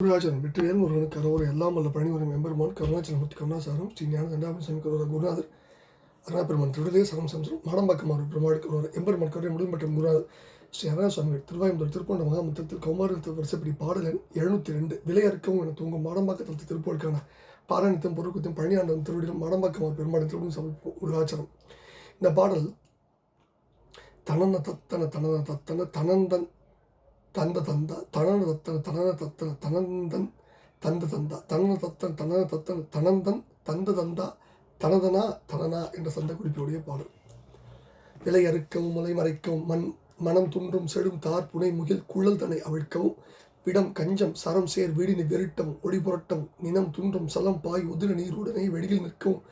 குருராஜன் வெற்றிவேல் முருகன் கரோர எல்லாம் வல்ல பணிவரும் எம்பெருமான் கருணாச்சலமூர்த்தி கருணாசாரம் ஸ்ரீ ஞான தண்டாபி சாமி கரோர குருநாதர் அருணாபெருமான் திருடலே சரம் சம்சரம் மாடம்பாக்கமாறு பெருமாள் கரோர எம்பெருமான் கரோரை முடிவு மற்றும் குருநாதர் ஸ்ரீ அருணா சுவாமிகள் திருவாயம்பூர் திருப்பொண்ட மகாமுத்தத்தில் கௌமாரத்தில் வரிசைப்படி பாடல் எண் எழுநூத்தி ரெண்டு விலையறுக்கவும் என தூங்கும் மாடம்பாக்கத்தில் திருப்போருக்கான பாராயணத்தையும் பொருட்கத்தையும் பழனியாண்டம் திருவிடிலும் மாடம்பாக்கமார் பெருமாள் திருவிடும் சமர்ப்பம் குருராச்சரம் இந்த பாடல் தனன தத்தன தனன தத்தன தனந்தன் தந்த தந்தா தனன தத்தன தனன தத்தன தனந்தன் தந்த தந்தா தனன தத்தன் தனன தத்தன தனந்தன் தந்த தந்தா தனதனா தனனா என்ற சந்த குறிப்புடைய பாடல். விலை அறுக்கவும் மலை மறைக்கவும் மண் மனம் துன்றும் செடும் தார் புனை முகில் குழல் தனை அவிழ்க்கவும் விடம் கஞ்சம் சரம் சேர் வீடினி வெறிட்டவும் ஒளி புரட்டவும் நினம் துன்றும் சலம் பாய் உதிர நீருடனே வெளியில் நிற்கவும்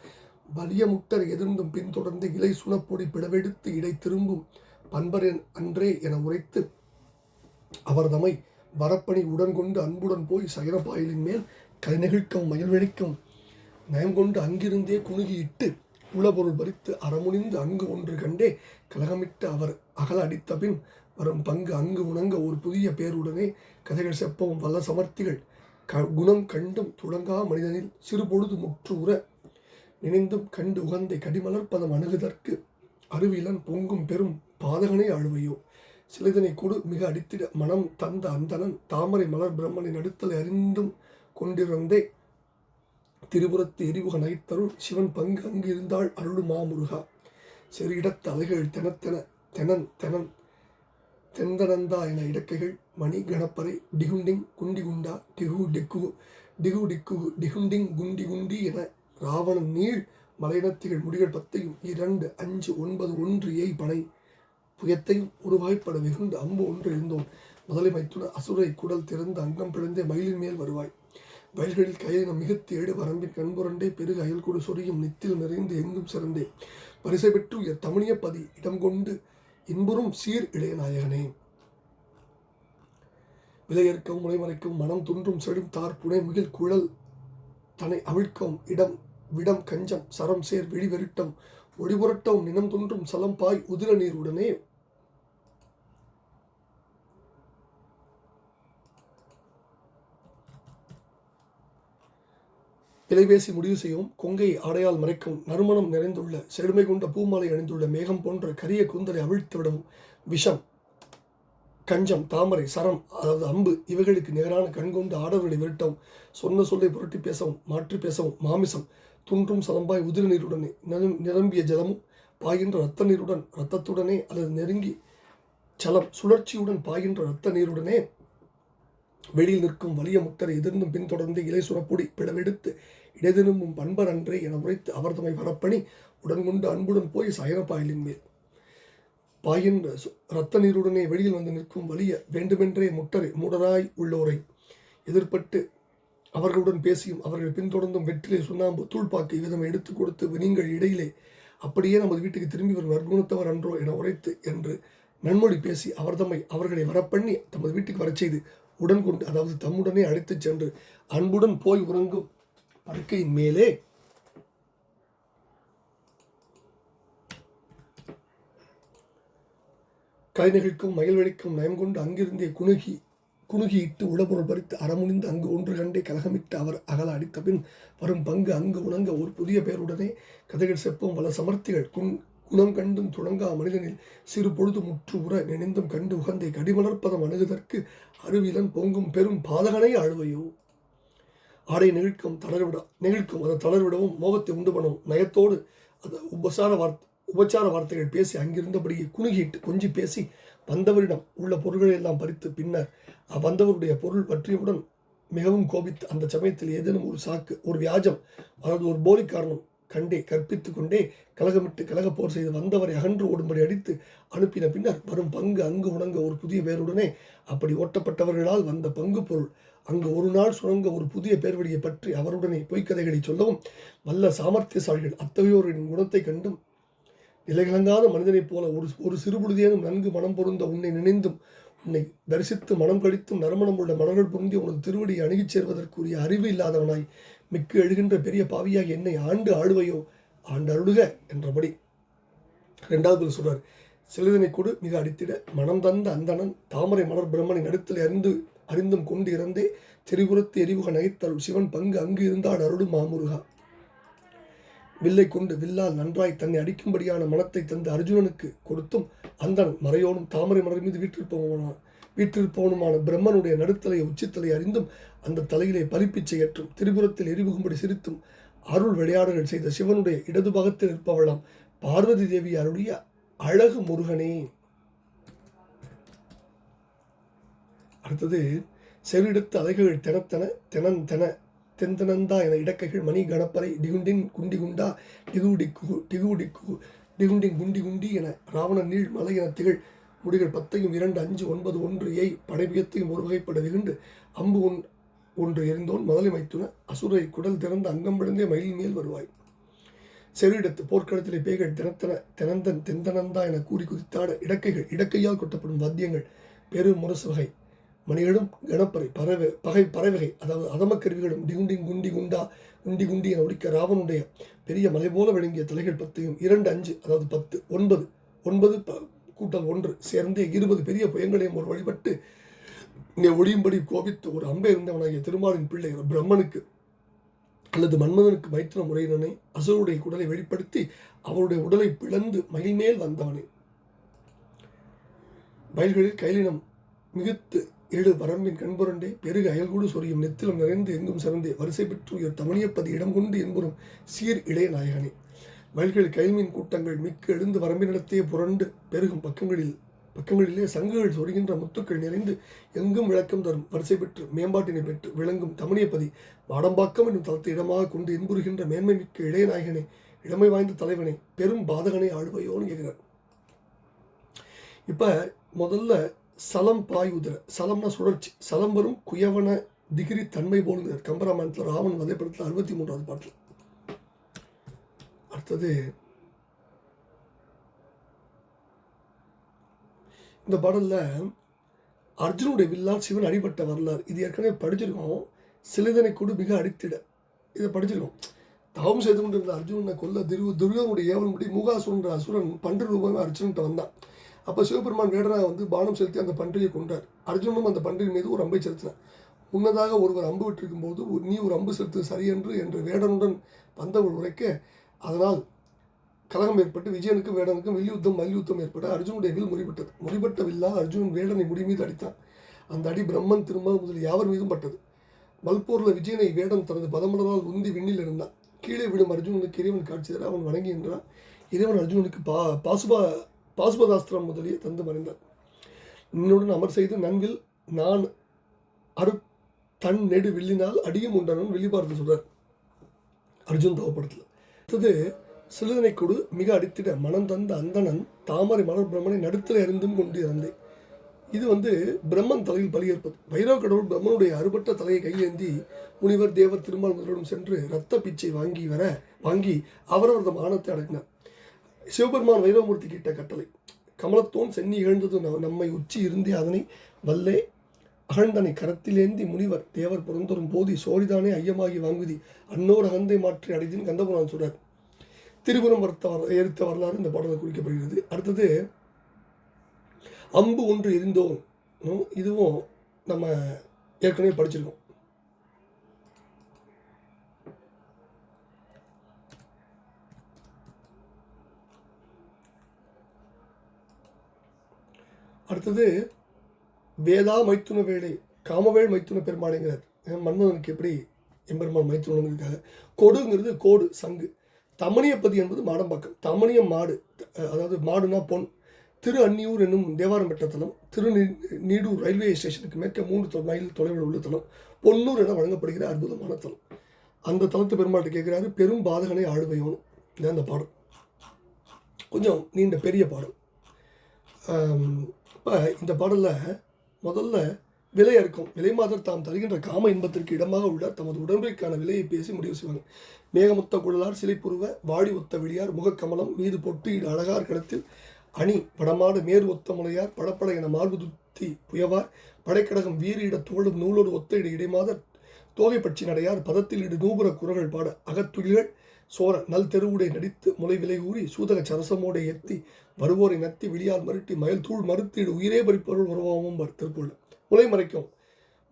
வலிய முட்டர் எதிர்ந்தும் பின்தொடர்ந்து இலை சுனப்பொடி பிளவெடுத்து இடை திரும்பும் பண்பரன் அன்றே என உரைத்து அவர் வரப்பணி உடன் கொண்டு அன்புடன் போய் சயனப்பாயலின் மேல் கை நெகிழ்க்கும் மயில் நயம் நயங்கொண்டு அங்கிருந்தே குணுகியிட்டு உளபொருள் பறித்து அறமுனிந்து அங்கு ஒன்று கண்டே கலகமிட்டு அவர் அகல அடித்த பின் வரும் பங்கு அங்கு உணங்க ஒரு புதிய பேருடனே கதைகள் செப்பவும் வல்ல சமர்த்திகள். க குணம் கண்டும் துளங்கா மனிதனில் சிறுபொழுது முற்று உற நினைந்தும் கண்டு உகந்தை கடிமலர்ப்பதம் அணுகுதற்கு அருவிலன் பொங்கும் பெரும் பாதகனை அழுவையோ. சிறிதனை கொடு மிக அடித்திட மனம் தந்த அந்தனன் தாமரை மலர் பிரம்மனின் அடுத்தலை அறிந்தும் கொண்டிருந்தே. திரிபுரத்து எரிவுக நகைத்தருள் சிவன் பங்கு அங்கு இருந்தாள் அருள் மாமுருகா செறியிடத்து அலைகள் தெனத்தென தெனன் தெனன் தெந்தனந்தா என இடக்கைகள் மணி கணப்பறை டிகுண்டிங் குண்டி குண்டா டிகு டிக்கு டிகு டிக்கு டிகுண்டிங் குண்டி குண்டி என ராவணன் நீள் மலையினத்திகள் முடிகள் பத்தையும் இரண்டு அஞ்சு ஒன்பது ஒன்று ஏய் பனை புயத்தையும் உருவாய்ப்பட வெகுண்டு அம்பு ஒன்று இருந்தோம் முதலை மைத்துன அசுரை குடல் திறந்து அங்கம் பிழந்தே மயிலின் மேல் வருவாய். வயல்களில் கயிறினம் மிகுத்து ஏடு வரம்பின் கண்புரண்டே பெருகு அயல்கூடு சொரியும் நித்தில் நிறைந்து எங்கும் சிறந்தே. பரிசை பெற்று உயர் தமிழிய பதி இடம் கொண்டு இன்புறும் சீர் இளைய நாயகனே விலையற்கவும் முனைமறைக்கவும் மனம் துன்றும் செடும் தார் புனை முகில் குழல் தனை அவிழ்க்கவும் இடம் விடம் கஞ்சம் சரம் சேர் விழிவெருட்டம் பொடிபுரட்டம் நினம் துன்றும் சலம் பாய் உதிர நீருடனே விலைபேசி முடிவு செய்யவும் கொங்கை ஆடையால் மறைக்கும் நறுமணம் நிறைந்துள்ள செழுமை கொண்ட பூமாலை அணிந்துள்ள மேகம் போன்ற கரிய கூந்தலை அவிழ்த்து விடவும் விஷம் கஞ்சம் தாமரை சரம் அதாவது அம்பு இவைகளுக்கு நிகரான கண்கொண்டு ஆடவர்களை விரட்டவும் சொன்ன சொல்லை புரட்டி பேசவும் மாற்றி பேசவும் மாமிசம் துன்றும் சலம்பாய் உதிரி நீருடனே நிரம்- நிரம்பிய ஜலமும் பாய்கின்ற இரத்த நீருடன் இரத்தத்துடனே அல்லது நெருங்கி சலம் சுழற்சியுடன் பாய்கின்ற இரத்த நீருடனே வெளியில் நிற்கும் வலிய முக்தரை எதிர்ந்தும் பின்தொடர்ந்து இலை சுரப்புடி பிளவெடுத்து இடைதிரும்பும் பண்பர் அன்றே என உரைத்து அவர் தம்மை வரப்பணி உடன்கொண்டு அன்புடன் போய் சயனப்பாயலின் மேல். பாயின்ற சு- இரத்த நீருடனே வெளியில் வந்து நிற்கும் வலிய வேண்டுமென்றே முட்டரை மூடராய் உள்ளோரை எதிர்ப்பட்டு அவர்களுடன் பேசியும் அவர்கள் பின்தொடர்ந்தும் வெற்றிலை சுண்ணாம்பு தூள்பாக்கு விதம் எடுத்து கொடுத்து நீங்கள் இடையிலே அப்படியே நமது வீட்டுக்கு திரும்பி வரும் நற்குணத்தவர் அன்றோ என உரைத்து என்று நன்மொழி பேசி அவர் தம்மை அவர்களை வரப்பண்ணி தமது வீட்டுக்கு வரச் செய்து உடன் கொண்டு அதாவது தம்முடனே அழைத்துச் சென்று அன்புடன் போய் உறங்கும் படுக்கையின் மேலே. கலைஞர்களுக்கும் மயில்வெளிக்கும் நயம் கொண்டு அங்கிருந்தே குணுகி குணுகியிட்டு உளபொருள் பறித்து அறமுனிந்து அங்கு ஒன்று கண்டே கலகமிட்டு அவர் அகல அடித்த பின் வரும் பங்கு அங்கு உணங்க ஒரு புதிய பெயருடனே கதைகள் செப்பும் பல சமர்த்திகள். குண் குணம் கண்டும் துணங்கா மனிதனில் சிறு பொழுது முற்று உற நினைந்தும் கண்டு உகந்தை கடிமலர்ப்பதம் அணுகுதற்கு அருவிலன் பொங்கும் பெரும் பாதகனை அழுவையோ. ஆடை நெகிழ்க்கும் தளர்விட நெகிழ்க்கும் அதை தளர்விடவும் மோகத்தை உண்டு பண்ணவும் நயத்தோடு அது உபசார வார்த்தை உபச்சார வார்த்தைகள் பேசி அங்கிருந்தபடியே குணுகிட்டு கொஞ்சி பேசி வந்தவரிடம் உள்ள பொருள்களை எல்லாம் பறித்து பின்னர் அவ்வந்தவருடைய பொருள் பற்றியவுடன் மிகவும் கோபித்து அந்த சமயத்தில் ஏதேனும் ஒரு சாக்கு ஒரு வியாஜம் அல்லது ஒரு போலி காரணம் கண்டே கற்பித்து கொண்டே கலகமிட்டு கலக போர் செய்து வந்தவரை அகன்று ஓடும்படி அடித்து அனுப்பின பின்னர் வரும் பங்கு அங்கு உணங்க ஒரு புதிய பேருடனே அப்படி ஓட்டப்பட்டவர்களால் வந்த பங்கு பொருள் அங்கு ஒரு நாள் சுரங்க ஒரு புதிய பேர்வழியை பற்றி அவருடனே பொய்க்கதைகளை சொல்லவும் வல்ல சாமர்த்தியசாலிகள் அத்தகையோரின் குணத்தை கண்டும் நிலைகலங்காத மனிதனைப் போல ஒரு ஒரு சிறுபொழுதேனும் நன்கு மனம் பொருந்த உன்னை நினைந்தும் உன்னை தரிசித்து மனம் கழித்தும் நறுமணம் உள்ள மலர்கள் பொருந்தி உனது திருவடியை அணுகிச் சேர்வதற்குரிய அறிவு இல்லாதவனாய் மிக்கு எழுகின்ற பெரிய பாவியாய் என்னை ஆண்டு ஆளுவையோ ஆண்டு அருளுக என்றபடி. ரெண்டாவது சொல்றார் சிலதனை கொடு மிக அடித்திட மனம் தந்த அந்தணன் தாமரை மலர் பிரம்மனை நடுத்தலை அறிந்து அறிந்தும் கொண்டு இறந்தே திரிபுரத்து எரிவுக நகைத்தருள் சிவன் பங்கு அங்கு இருந்தால் அருளும் மாமுருகா. வில்லை கொண்டு வில்லால் நன்றாய் தன்னை அடிக்கும்படியான மனத்தை தந்து அர்ஜுனனுக்கு கொடுத்தும் அந்தன் மறையோனும் தாமரை மலர் மீது வீற்றிருப்பவனான வீற்றிருப்பவனுமான பிரம்மனுடைய நடுத்தலையை உச்சித்தலை அறிந்தும் அந்த தலையிலே பலிப்பிச்சை ஏற்றும் திரிபுரத்தில் எரிவுகும்படி சிரித்தும் அருள் விளையாடல்கள் செய்த சிவனுடைய இடது பாகத்தில் இருப்பவளாம் பார்வதி தேவி அருளிய அழகு முருகனே. அடுத்தது செவிடத்து அலைகள் தெனத்தென தெனந்தென தெந்தனந்தா என இடக்கைகள் மணி கணப்பறை டிகுண்டின் குண்டி குண்டா டிகுடி குகு டிகுடி குகு டிகுண்டின் குண்டி குண்டி என ராவண நீள் மலை என திகழ். முடிகள் பத்தையும் இரண்டு அஞ்சு ஒன்பது ஒன்று ஏய் படைபியத்தையும் ஒரு வகைப்பட வெகுண்டு அம்பு ஒன் ஒன்று எரிந்தோன் முதலை மைத்துன அசுரை குடல் திறந்த அங்கம் விழுந்தே மயில் மேல் வருவாய். செவிடத்து போர்க்களத்திலே பேய்கள் தினத்தன தினந்தன் தெந்தனந்தா என கூறி குதித்தாட இடக்கைகள் இடக்கையால் கொட்டப்படும் வாத்தியங்கள் பெரு முரசு வகை. மணிகளும் கணப்பறை பறவை பகை பறவைகை அதாவது அதமக்கருவிகளும் டிகுண்டிங் குண்டி குண்டா குண்டி குண்டி என ஒடிக்க ராவனுடைய பெரிய மலை போல விளங்கிய தலைகள் பத்தையும் இரண்டு அஞ்சு அதாவது பத்து ஒன்பது ஒன்பது ப- கூட்டல் ஒன்று சேர்ந்தே இருபது பெரிய புயங்களையும் ஒரு வழிபட்டு இங்கே ஒளியும்படி கோபித்து ஒரு அம்பை இருந்தவனாகிய திருமாலின் பிள்ளை பிரம்மனுக்கு அல்லது மன்மதனுக்கு மைத்திர முறையினனை அசுரனுடைய குடலை வெளிப்படுத்தி அவருடைய உடலை பிளந்து மயில்மேல் வந்தவனே. வயல்களில் கைலினம் மிகுத்து ஏழு வரம்பின் கண்புரண்டே பெருகு அயல்கூடு சொரியும் நெத்திலம் நிறைந்து எங்கும் சிறந்தே. வரிசை பெற்று உயர் தமிழியப்பதி இடம் கொண்டு என்புறும் சீர் இளைய நாயகனே. வல்கள் கைல்மீன் கூட்டங்கள் மிக்க எழுந்து வரம்பினிடத்தே புரண்டு பெருகும் பக்கங்களில் பக்கங்களிலே சங்குகள் சொருகின்ற முத்துக்கள் நிறைந்து எங்கும் விளக்கம் தரும். வரிசை பெற்று மேம்பாட்டினை பெற்று விளங்கும் தமிழியப்பதி வாடம்பாக்கம் என்னும் தளத்தை இடமாக கொண்டு இன்புறுகின்ற மேன்மை மிக்க இளைய நாயகனே இளமை வாய்ந்த தலைவனை பெரும் பாதகனை ஆழ்வையோன்னு கேட்கிறார். இப்போ முதல்ல சலம் பாயுதர சலம்னா சுழற்சி. சலம் வரும் குயவன திகிரி தன்மை போலுங்கிறார் கம்பராமாயணத்தில் ராவன் வதைப்படத்தில் அறுபத்தி மூன்றாவது பாட்டில். அடுத்தது இந்த பாடல்ல அர்ஜுனுடைய வில்லால் சிவன் அடிபட்ட வரலாறு. இது ஏற்கனவே படிச்சிருக்கோம். சிறிதனை கொடு மிக அடித்திட. இதை படிச்சிருக்கோம். தவம் செய்து கொண்டிருந்த அர்ஜுனனை கொல்ல துரு துரியோனுடைய ஏவல்படி மூகாசுரன்ற அசுரன் பண்டு ரூபாய் அர்ஜுன்கிட்ட வந்தான். அப்போ சிவபெருமான் வேடராக வந்து பானம் செலுத்தி அந்த பன்றியை கொண்டார். அர்ஜுனனும் அந்த பன்றியின் மீது ஒரு அம்பை செலுத்தினார். முன்னதாக ஒருவர் அம்பு விட்டிருக்கும் போது ஒரு- நீ ஒரு அம்பு செலுத்து சரியென்று என்று வேடனுடன் வந்தவள் உரைக்க அதனால் கலகம் ஏற்பட்டு விஜயனுக்கும் வேடனுக்கும் வில்யுத்தம் மல்யுத்தம் ஏற்பட அர்ஜுனுடைய வில் முறிபட்டது முறிபட்ட வில்லால் அர்ஜுனன் வேடனை முடி மீது அடித்தான். அந்த அடி பிரம்மன் திருமால் முதல் யாவர் மீதும் பட்டது. மல்போரில் விஜயனை வேடன் தனது பதமலரால் உந்தி விண்ணில் இருந்தான் கீழே விடும் அர்ஜுனனுக்கு இறைவன் காட்சி தர அவன் வணங்குகின்றான் இறைவன் அர்ஜுனனுக்கு பா பாசுபா பாசுபதாஸ்திரம் முதலிய தந்து மறைந்தார் நின்னுடன் அமர் செய்து நன்வில் நான் அரு தன் நெடு வில்லினால் அடியும் உண்டனன் வெளிப்பார்த்து சொல்றார். அர்ஜுன் தவப்படத்தில் அடுத்தது சிறுதனை கொடு மிக அடித்திட மனம் தந்த அந்தணன் தாமரை மலர் பிரம்மனை நடுத்தலை அறிந்தும் கொண்டு இறந்தே. இது வந்து பிரம்மன் தலையில் பலியேற்பது பைரவ கடவுள் பிரம்மனுடைய அறுபட்ட தலையை கையேந்தி முனிவர் தேவர் திருமால் முதலிடம் சென்று இரத்த பிச்சை வாங்கி வர வாங்கி அவரவரது மானத்தை அடக்கினார். சிவபெருமான் வைரவமூர்த்தி கிட்ட கட்டளை. கமலத்தோன் சென்னி இகழ்ந்தது நம்மை உச்சி இருந்தே அதனை வல்லே அகழ்ந்தனை கரத்திலேந்தி முனிவர் தேவர் புறந்தோறும் போதி சோழிதானே ஐயமாகி வாங்குதி அன்னோர் அகந்தை மாற்றி அடைதின் கந்தபுரான் சொல்றார். திரிபுரம் வர்த்த வர எரித்த வரலாறு இந்த பாடலில் குறிக்கப்படுகிறது. அடுத்தது அம்பு ஒன்று எரிந்தோன். இதுவும் நம்ம ஏற்கனவே படிச்சிருக்கோம். அடுத்தது வேதா மைத்துன வேலை காமவேல் மைத்துன பெருமாளைங்கிறார். மன்மதனுக்கு எப்படி எம்பெருமான் மைத்துனங்கிறதுக்காக கொடுங்கிறது கோடு சங்கு. தமணியப்பதி என்பது மாடம்பாக்கம். தமணியம் மாடு அதாவது மாடுனா பொன். திரு அன்னியூர் என்னும் தேவாரம் பெற்ற தலம். திரு நீடூர் ரயில்வே ஸ்டேஷனுக்கு மேற்க மூன்று தொ- மைல் தொலைவில் உள்ள தலம். பொன்னூர் என வழங்கப்படுகிற அற்புதமான தலம். அந்த தலத்து பெருமாள்கிட்ட கேட்குறாரு பெரும் பாதகனை ஆளுவையோனும் இதான் அந்த பாடம் கொஞ்சம் நீண்ட பெரிய பாடம் அப்போ இந்த பாடலில் முதல்ல விலை அறுக்கும் விலை மாதர் தாம் தருகின்ற காம இன்பத்திற்கு இடமாக உள்ள தமது உடம்பைக்கான விலையை பேசி முடிவு செய்வாங்க மேகமுத்த குழலார் சிலைப்புருவ வாடி ஒத்த வெளியார் முகக்கமலம் மீது பொட்டு இடு அழகார் கடத்தில் அணி படமாடு மேறு ஒத்த முலையார் படப்பட என மார்பு துத்தி புயவார் படைக்கடகம் வீரிட தோளும் நூலோடு ஒத்த இட இடைமாத தோகை பட்சி நடையார் பதத்தில் இடு நூபுர குரல்கள் பாட அகத்துயில்கள். சோர நல் தெருவுடை நடித்து முளை விலை ஊறி சூதக சரசமோடை எத்தி வருவோரை நத்தி விழியால் மருட்டி மயல் தூள் மறுத்தீடு உயிரே பறிப்பொருள் உருவாகவும் திருப்பொருள் முளை மறைக்கும்.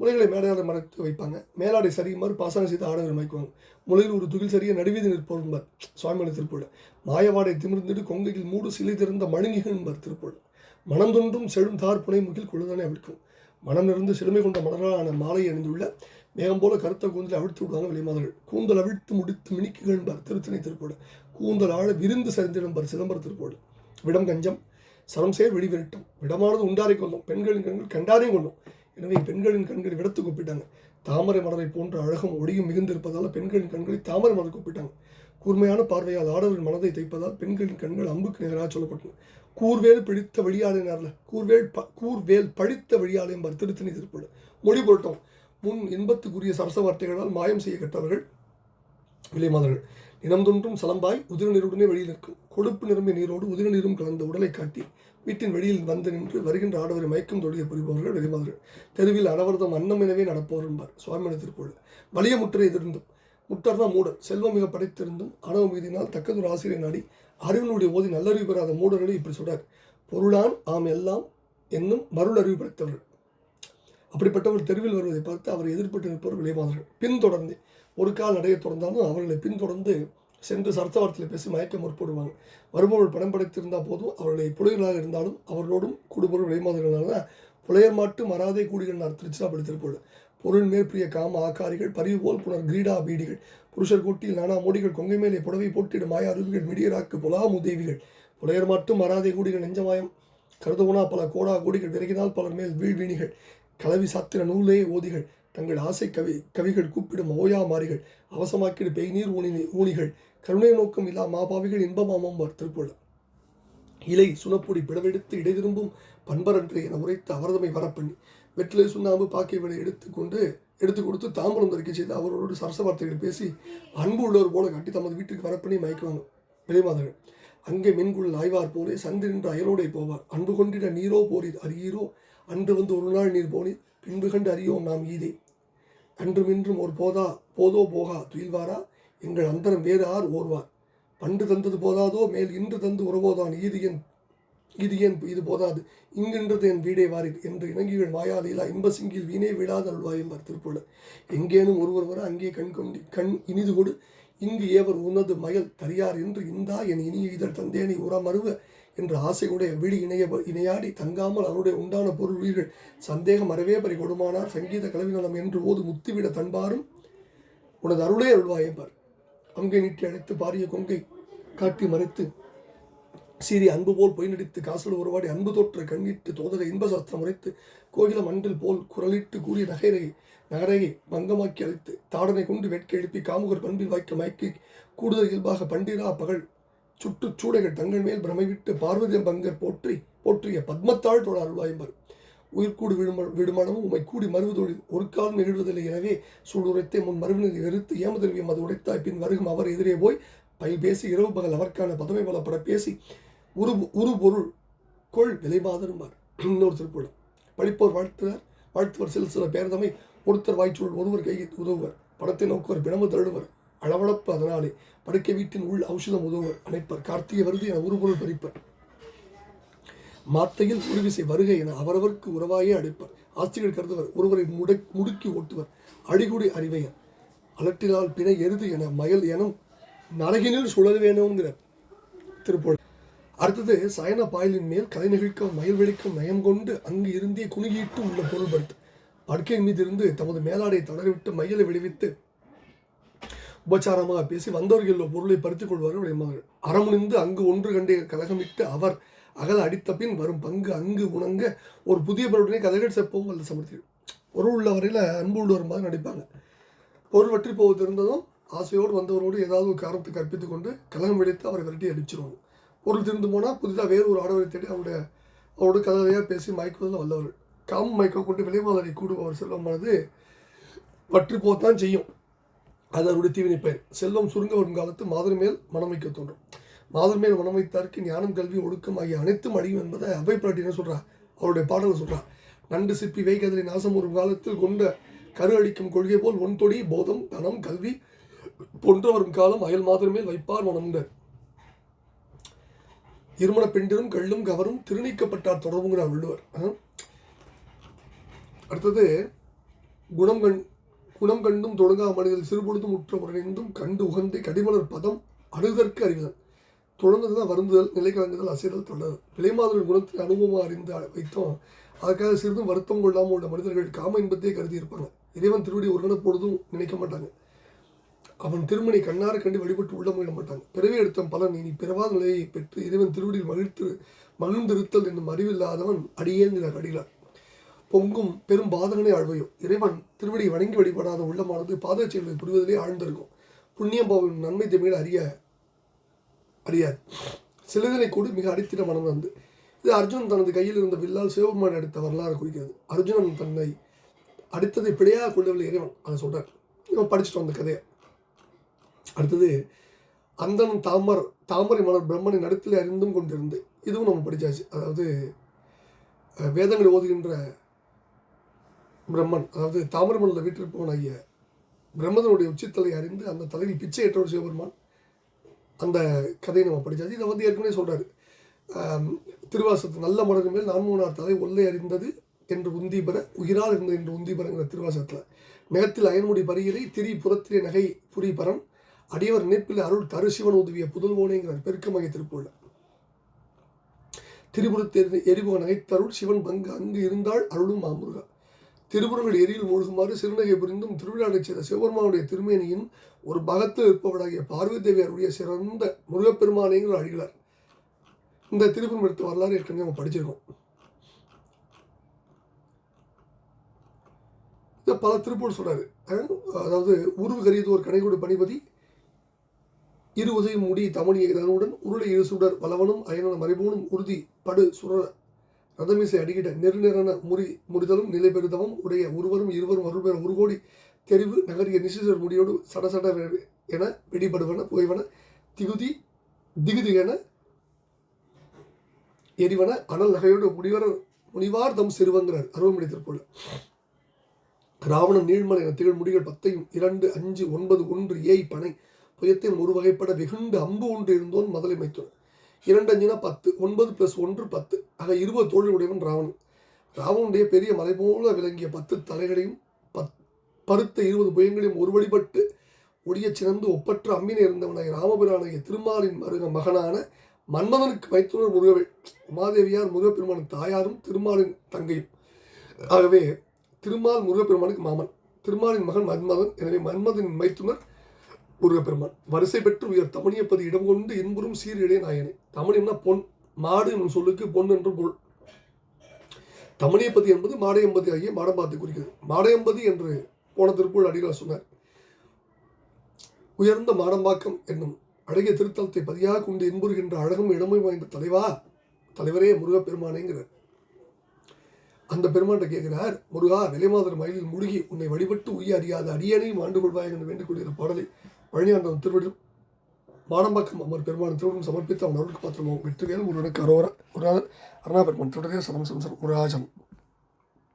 முளைகளை மேடையாளர் மறைத்து வைப்பாங்க. மேலாடை சரியுமாறு பாசனம் செய்து ஆடவர் மயக்குவாங்க முளையில் ஒரு துகில் சரிய நடுவீதி நிற்போரும்பார் சுவாமிமலை திருப்பூர் மாயவாடை திமிர்ந்திடு கொங்கையில் மூடு சிலை திறந்த மழுங்கிகள்பார் திருப்பூர் மனந்தொன்றும் செழும் தார் புனை முகில் கொழுதானே அவிழ்க்கும். மனம் இருந்து செழுமை கொண்ட மலரான மாலை அணிந்துள்ள மேகம் போல கருத்த கூந்தலை அவிழ்த்து விடுவாங்க வெளிமாதர்கள். கூந்தல் அவிழ்த்து முடித்து மினிக்குகள்பார் திருத்தணி திருப்போடு கூந்தல் ஆழ விருந்து சரிந்திடம்பார் சிதம்பர திருப்போடு விடம் கஞ்சம் சரம் சேர் வெளிவிரட்டும் விடமானது உண்டாரை கொள்ளும் பெண்களின் கண்கள் கண்டாரையும் கொள்ளும் எனவே பெண்களின் கண்களை விடத்து கூப்பிட்டாங்க. தாமரை மலரை போன்ற அழகும் ஒளியும் மிகுந்திருப்பதால் பெண்களின் கண்களை தாமரை மலர் கூப்பிட்டாங்க. கூர்மையான பார்வையால் ஆடவரின் மனதை தைப்பதால் பெண்களின் கண்கள் அம்புக்கு நிகராக சொல்லப்பட்டன. கூர்வேல் பிடித்த வழியாளினார்ல கூர்வேல் ப கூர்வேல் பழித்த வழியாளையும் திருத்தணி திருப்பூர் மொழி போட்டோம் முன் இன்பத்துக்குரிய சரச வார்த்தைகளால் மாயம் செய்ய கெட்டவர்கள் விலைமாதர்கள் இனம்தொன்றும் சலம்பாய் உதிர நீருடனே வெளியில் நிற்கும். கொழுப்பு நிரம்பிய நீரோடு உதிர நீரும் கலந்த உடலை காட்டி வீட்டின் வெளியில் வந்து நின்று வருகின்ற ஆடவரை மயக்கம் தொழிலை புரிபவர்கள் வெளிமாதர்கள் தெருவில் அனவரதம் அன்னம் எனவே நடப்பவர் என்பார். சுவாமியான திருப்பொழுது வலிய முற்றை எதிர்ந்தும். முட்டர் தான் மூடர். செல்வம் மிக படைத்திருந்தும். அணவு மீதினால் தக்கதொரு ஆசிரியர் நாடி அறிவினுடைய ஓதி நல்லறிவு பெறாத மூடர்களை இப்படி சொல்றார். பொருளான் ஆம் எல்லாம் என்னும் மருள் அறிவு படைத்தவர்கள். அப்படிப்பட்டவர் தெருவில் வருவதை பார்த்து அவர் எதிர்பட்டு நிற்பவர் விளைவாதர்கள் பின்தொடர்ந்து ஒரு கால் நடைய தொடர்ந்தாலும் அவர்களை பின்தொடர்ந்து சென்று சர்த்தவார்த்தையில் பேசி மயக்க முற்படுவாங்க. வருபவர்கள் படம் படைத்திருந்தால் போதும் அவர்களை புலையர்களாக இருந்தாலும் அவர்களோடும் குடும்பம் விளைமாதர்களாக புலையர் மாட்டு மராதே கூடிகள் திருச்சிராப்பள்ளி திருப்பூர் பொருள் மேற்பிரிய காம ஆக்காரிகள் பரிவு போல் புனர் கிரீடா பீடிகள் புருஷர் கூட்டியில் நானா மோடிகள் கொங்கை மேலே புடவை போட்டிடும் மாய அருவிகள் மிடியராக்கு புலாமுதேவிகள் புலையர் மாட்டும் மராதே கூடிகள் நெஞ்சமாயம் கருதுவனா பல கோடா கோடிகள் விரைகினால் பலர் மேல் வீழ்வீணிகள். கலவி சாத்திர நூலே ஓதிகள். தங்கள் ஆசை கவி கவிகள் கூப்பிடும் ஓயா மாறிகள். அவசமாக்கிடு பெய்நீர் ஊனி ஊனிகள். கருணை நோக்கம் இல்லா மாபாவிகள் இன்பமாமம் திருப்புள்ள இலை சுனப்பொடி பிளவெடுத்து இடைதிரும்பும் பண்பரன்று என உரைத்து அவரதமை வரப்பண்ணி வெற்றிலை சுண்ணாம்பு பாக்கியவனை எடுத்துக்கொண்டு எடுத்து கொடுத்து தாம்பரம் தரிக்க செய்து அவரோடு சரச வார்த்தைகள் பேசி அன்பு உள்ளவர் போல காட்டி தமது வீட்டுக்கு வரப்பண்ணி மயக்குவாங்க. வெளிமாதர்கள் அங்கே மின்குள் ஆய்வார் போலே சந்து நின்று அயலோடே போவார். அன்பு கொண்டிட நீரோ போரில் அறியீரோ அன்று வந்து ஒரு நாள் நீர் போனீர் பின்பு கண்டு அறியோம் நாம் ஈதே. அன்றும் இன்றும் ஒரு போதா போதோ போகா துயில்வாரா? எங்கள் அந்தரம் வேறு ஆர் ஓர்வார். பண்டு தந்தது போதாதோ? மேல் இன்று தந்து உறவோதான். ஈது என் இது ஏன் இது போதாது. இங்கின்றது என் வீடே வாரில் என்று இணங்கிகள் மாயாதையிலா இன்பசிங்கில் வீணே விடாத அல்வாயம்பார் திருப்புள்ளர் எங்கேனும் ஒருவர் வர அங்கே கண் கொண்டு கண் இனிது கொடு. இங்கு ஏவர் உனது மயல் தரியார் என்று இந்தா என் இனிய இதழ் தந்தேனை உரமருவ என்று ஆசையுடைய விழி இணைய இணையாடி தங்காமல் அவருடைய உண்டான பொருள் உயிர்கள் சந்தேகம் அறவே பறி கொடுமானார் சங்கீத கலவிகளம் என்று ஓது முத்துவிட தன்பாரும் உனது அருளே அருள்வாயம்பார் அங்கே நீட்டி அழைத்து பாரிய கொங்கை காட்டி மறைத்து சீறி அன்பு போல் பொய் நடித்து காசல் உருவாடி அன்பு தோற்ற கண்ணிட்டு தோதரை இன்ப சாஸ்திரம் உரைத்து கோகில அன்றில் போல் குரலிட்டு கூறிய நகைரை நகரையை மங்கமாக்கி அழைத்து தாடனை கொண்டு வேட்க எழுப்பி காமுகர் பண்பில் வாய்க்க மயக்கி கூடுதல் இயல்பாக பண்டிரா பகல் சுட்டு சூடைகள் தங்கள் மேல் பிரமைவிட்டு பார்வதி பங்கர் போற்றி போற்றிய பத்மத்தாள் தோழ அருள்வாயம்பர். உயிர்கூடு விடும விடுமனமும் உமை கூடி மறுவதொழில் ஒரு காலம் எழுவதில்லை எனவே சூடுரைத்தே முன் மறுவினை வெறுத்து ஏமதறிவியம் அது உடைத்தாய் பின் வருகும் அவர் எதிரே போய் பயில் பேசி இரவு பகல் அவர்க்கான பதமை பலப்பட பேசி உரு உரு பொருள் கொள் விலைமாதரும்பார். இன்னொரு திருப்பூர் படிப்போர் வாழ்த்துவர். வாழ்த்துவர் சில சில பேர்தமை ஒருத்தர் வாய்ச்சூழல் ஒருவர் கையை உதவுவர். படத்தை நோக்குவர் பிணமு தருடுவர் அளவளப்பு அதனாலே படுக்கை வீட்டின் உள் ஔஷதம் உதவுவர். அணைப்பர் கார்த்திகை வருது என உருபொருள் பறிப்பர். மாத்தையில் உருவிசை வருகை என அவரவருக்கு உறவாயே அடைப்பர். ஆஸ்திகள் கருதுவர் ஒருவரை முட முடுக்கி ஓட்டுவர். அடிகுடி அறிவையர். அலட்டினால் பிணை எருது என மயல் எனும் நரகினில் சுழல் வேணுங்கிற திருப்பூர் அடுத்தது சயன பாயலின் மேல் கலை நிகழ்க்கும் மயில்வெளிக்கும் நயம் கொண்டு அங்கு இருந்தே குணுகிட்டு உள்ள பொருள்படுத்து படுக்கையின் மீது இருந்து தமது மேலாடை தளரவிட்டு மயிலை விடுவித்து உபச்சாரமாக பேசி வந்தவர்கள் பொருளை பறித்துக் கொள்வார்கள் விளைமார்கள் அறமுனிந்து அங்கு ஒன்று கண்டே கலகமிட்டு அவர் அகல அடித்த பின் வரும் பங்கு அங்கு உணங்க ஒரு புதிய பொருளுடனே கதைகள் செப்பவும் அல்ல சமர்த்திகள். பொருள் உள்ள வரையில் அன்பு உள்ளவர் மாதிரி நடிப்பாங்க. பொருள் வற்றி போவது இருந்ததும் ஆசையோடு வந்தவரோடு ஏதாவது ஒரு காரணத்தை கற்பித்துக் கொண்டு கலகம் வெடித்து அவரை விரட்டி அடிச்சிருவாங்க. பொருள் திருந்து போனால் புதிதாக வேறு ஒரு ஆடவரை தேடி அவருடைய அவரோட கதையாக பேசி மயக்குவதில் வல்லவர். காம மயக்கம் கொண்டு விலைமாதரை கூடுபவர் செல்வமானது வற்றி போத்தான் செய்யும். அது அவருடைய தீவினை பெயர். செல்வம் சுருங்க வரும் காலத்து மாதிரி மேல் மனம் வைக்க தோன்றும். மாதர் மேல் மனம் வைத்தார்க்கு ஞானம் கல்வி ஒழுக்கம் ஆகிய அனைத்தும் அடியும் என்பதை அவை பிராட்டி என்ன அவருடைய பாடலை சொல்கிறார் நண்டு சிப்பி வைகதிரை நாசம் வரும் காலத்தில் கொண்ட கரு அடிக்கும் கொள்கை போல் ஒன் தொடி போதம் தனம் கல்வி போன்ற வரும் காலம் அயல் மாதிரி மேல் வைப்பார் மனம்னர் இருமண பெண்டிரும் கள்ளும் கவரும் திருநீக்கப்பட்டார் தொடர்புங்கிறார் வள்ளுவர். அடுத்தது குணம் கண் குணம் கண்டும் தொடங்கா மனிதர் சிறுபொழுதும் உற்ற உடனேந்தும் கண்டு உகந்தை கடிமலர் பதம் அணுதற்கு அறிவுதல். தொடர்ந்தது தான் வருந்துதல் நிலை கலங்குதல் அசைதல் தொடர் விலைமாதரின் குணத்தை அனுபவமாக அறிந்து வைத்தோம். அதுக்காக சிறிதும் வருத்தம் கொள்ளாமல் உள்ள மனிதர்கள் காம இன்பத்தையே கருதி இருப்பாங்க இறைவன் திருவடி ஒரு பொழுதும் நினைக்க மாட்டாங்க. அவன் திருமணி கண்ணார கண்டு வழிபட்டு உள்ள முயல மாட்டாங்க பிறவி எடுத்த பலன் இனி பிறவாத நிலையை பெற்று இறைவன் திருவடியில் மகிழ்த்து மகிழ்ந்திருத்தல் என்னும் அறிவில்லாதவன் அடியேங்கிறார் அடிகளார் பொங்கும் பெரும் பாதகனை ஆழ்வையும். இறைவன் திருவடியை வணங்கி வழிபடாத உள்ளமானது பாதக செயல்களை புரிவதிலே ஆழ்ந்திருக்கும். புண்ணியம் பாவம் நன்மை தீமைகளை அறிய அறியாது. சிலதனை கூட மிக அடித்திட மனம் வந்து இது அர்ஜுனன் தனது கையில் இருந்த வில்லால் சிவபெருமான் அடித்த வரலாறு குறிக்கிறது. அர்ஜுனன் தன்னை அடித்ததை பிழையாக கொள்ளவில்லை இறைவன் அதை சொல்றார். இவன் படிச்சுட்டு வந்த கதையை. அடுத்தது அந்தன் தாமர் தாமரை மலர் பிரம்மனை நடுத்தில் அறிந்தும் கொண்டிருந்து இதுவும் நம்ம படித்தாச்சு அதாவது வேதங்கள் வேதங்களை ஓதுகின்ற பிரம்மன் அதாவது தாமரை மலரில் வீட்டில் பிரம்மதனுடைய உச்சித்தலை அறிந்து அந்த தலையில் பிச்சையற்றவர் சிவபெருமான் அந்த கதையை நம்ம படித்தாச்சு இதை வந்து ஏற்கனவே சொல்கிறார் திருவாசத்து நல்ல மலர் மேல் நான்மூனார் தலை ஒல்லை அறிந்தது என்று உந்திபர உயிரால் இருந்தது என்று உந்திபரங்கிற திருவாசத்தில் திருவாசகத்தில். நகத்தில் அயன்முடி பரிகிறை திரி புறத்திலே நகை புரிபரன் அடியவர் நினைப்பில் அருள் தரு சிவன் உதவிய புதல்வோனேங்கிற பெருக்கமகை திருப்பூர்ல திரிபுரத்தேர் எரிபுக நகைத்தருள் சிவன் பங்கு அங்கு இருந்தால் அருளும் மாமுருகா. திருபுறங்கள் எரியில் மூழ்குமாறு சிறுநகை புரிந்தும் திருவிழாவைச் செய்த சிவபெருமானுடைய திருமேனியின் ஒரு பகத்தில் இருப்பவளாகிய பார்வதி தேவியாருடைய சிறந்த முருகப்பெருமானேங்கிற அழிகிறார் இந்த திருப்பம் எடுத்த வரலாறு ஏற்கனவே நம்ம படிச்சிருக்கோம். இதை பல திருப்பூர் சொல்கிறார் அதாவது உருவு கரியதோர் கனைகொடு பணிபதி இரு உதவி முடி தமணியை தனுடன் உருளை இரு சுடர் வளவனும் அயனன மறைபூனும் உறுதி படு சுர ரதமிசை அடிகிட நெருநெறன முறி முடிதலும் நிலை பெருதவும் உடைய ஒருவரும் இருவரும் அருள் பெற ஒரு கோடி தெரிவு நகரிய நிசிசர் முடியோடு சடசட என வெடிபடுவன புகைவன திகுதி திகுதிகென எரிவன அனல் நகையோடு முடிவர முனிவார் தம் சிறுவங்கிறார் அருவமணி திருப்பூர் ராவணன் நீழ்மலை என திகழ் முடிகள் பத்தையும் இரண்டு அஞ்சு ஒன்பது ஒன்று ஏய் பனை புயத்தையும் ஒரு வகைப்பட வெகுண்டு அம்பு ஒன்று இருந்தோன் முதலை மைத்தோன் இரண்டு அஞ்சுனா பத்து ஒன்பது பிளஸ் ஒன்று பத்து. ஆக இருபது தோழி உடையவன் ராவணன். ராவனுடைய பெரிய மலை போல விளங்கிய பத்து தலைகளையும் பத் பருத்த இருபது புயங்களையும் ஒரு வழிபட்டு ஒடிய சிறந்து ஒப்பற்ற அம்மினை இருந்தவனாய் ராமபிரானைய திருமாலின் மருக மகனான மன்மதனுக்கு மைத்துனர் முருகவே. உமாதேவியார் முருகப்பெருமானின் தாயாரும் திருமாலின் தங்கையும். ஆகவே திருமால் முருகப்பெருமானுக்கு மாமன். திருமாலின் மகன் மன்மதன். எனவே மன்மதனின் மைத்துனர் முருகப்பெருமான் வரிசை பெற்று உயர் தமிழியப்பது இடம் கொண்டு இன்புறும் சீரிடைய நாயனை. தமிழம்னா பொன் மாடு என்னும் சொல்லுக்கு பொன் என்று பொருள். தமிழியப்பதி என்பது மாடையம்பதி ஆகிய மாடம்பாத்தை குறிக்கிறது. மாடையம்பதி என்று போன திருப்பூர் அடிகளார் சொன்னார். உயர்ந்த மாடம்பாக்கம் என்னும் அழகிய திருத்தலத்தை பதியாக கொண்டு இன்புறுகின்ற அழகும் இடமும் வாய்ந்த தலைவா தலைவரே முருகப்பெருமானேங்கிறார். அந்த பெருமாண்ட கேட்கிறார் முருகா விலைமாதர் மயிலில் முழுகி உன்னை வழிபட்டு உய்ய அறியாத அடியனையும் ஆண்டு கொள்வாய் என்று வேண்டிக் கொள்கிற பாடலை பழனியாண்டவன் திருவிடும் மானம்பாக்கம் அமர் பெருமான் திருவிடம் சமர்ப்பித்து அவன் அருளுக்கு பாத்திரமாகும் வெற்றிவேல் முருகனுக்கு அரோர முருகாதர் அருணா பெருமான் தொடரே சரம் சம்சரம் முருகாஜம்.